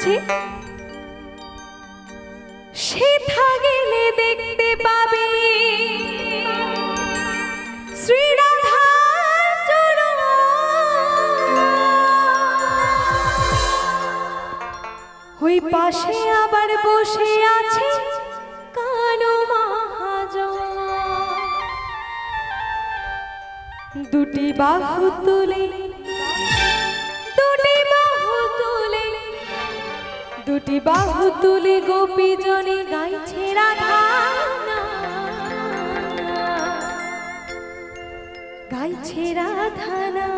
বুঝি সে গেলে দেখতে পাবে ওই পাশে আবার বসে আছে কানো মহাজন। দুটি বাহু তুলে দুটি বাহু তুলে গোপী জনে গাইছে রাধা গাইছে রাধানা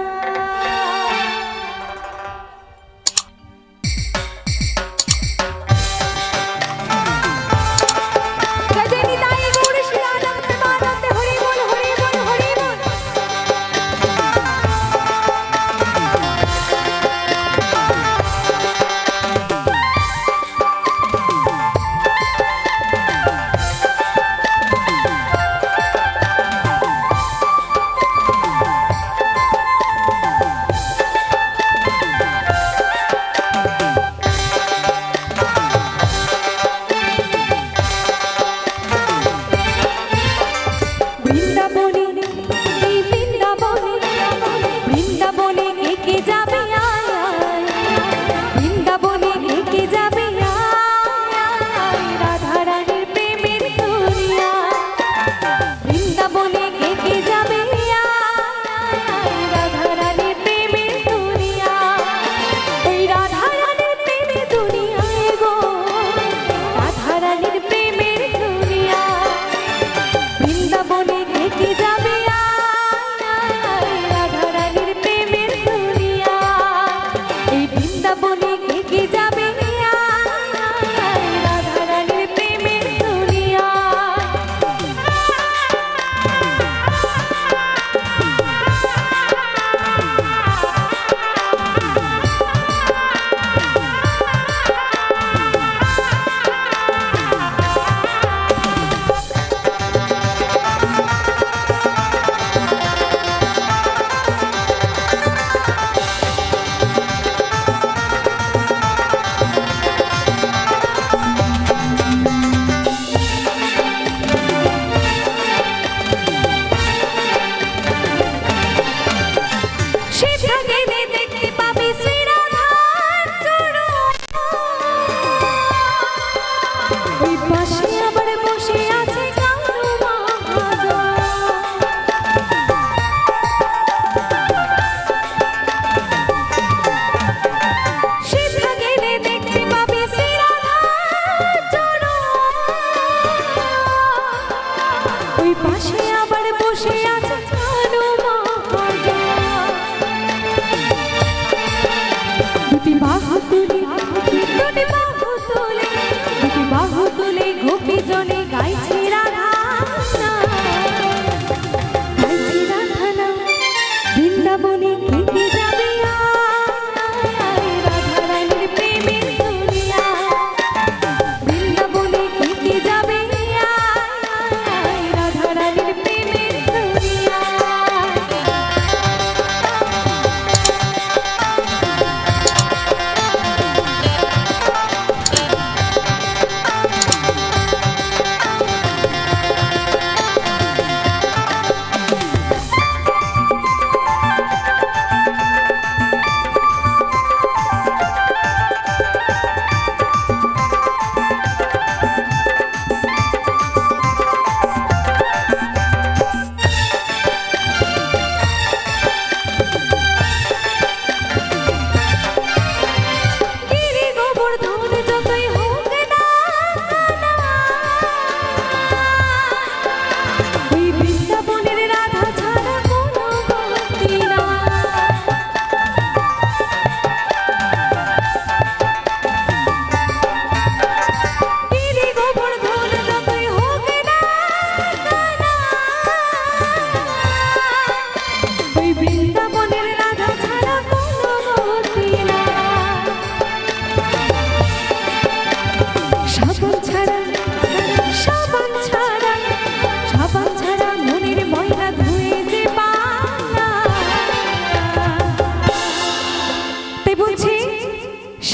ওই পাশে আবার বসে আছে।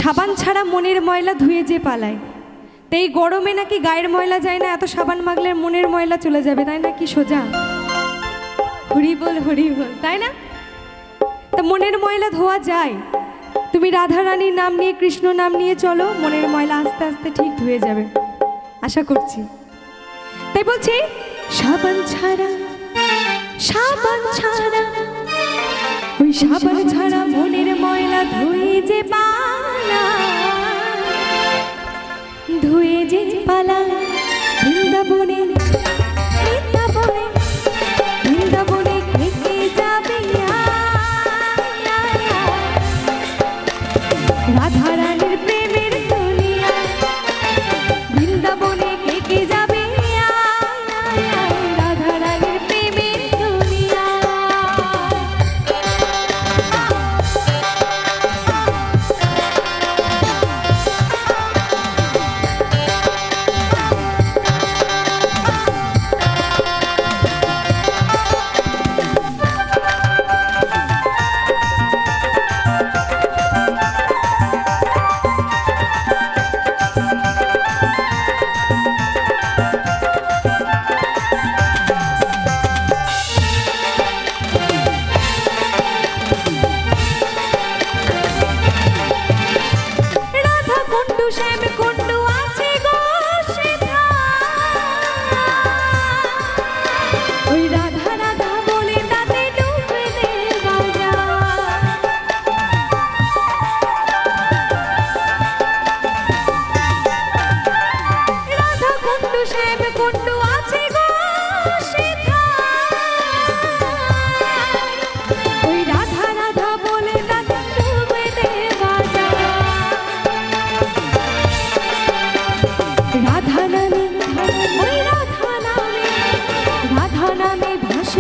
ছাড়া মনের ময়লা ধুয়ে যে পালায়। তো এই গরমে নাকি গায়ের ময়লা যায় না, এত সাবান মাগলে মনের ময়লা চলে যাবে, তাই না কি সোজা? হরি বল হরি বল তাই না? তা মনের ময়লা ধোয়া যায়। তুমি রাধা রানীর নাম নিয়ে, কৃষ্ণ নাম নিয়ে চলো, মনের ময়লা আস্তে আস্তে ঠিক ধুয়ে যাবে। আশা করছি। তাই বলছি, সাবান ছাড়া সাবান ছাড়া, ওই সাবান ছাড়া মনের ময়লা ধুয়ে যে পালা ধুয়ে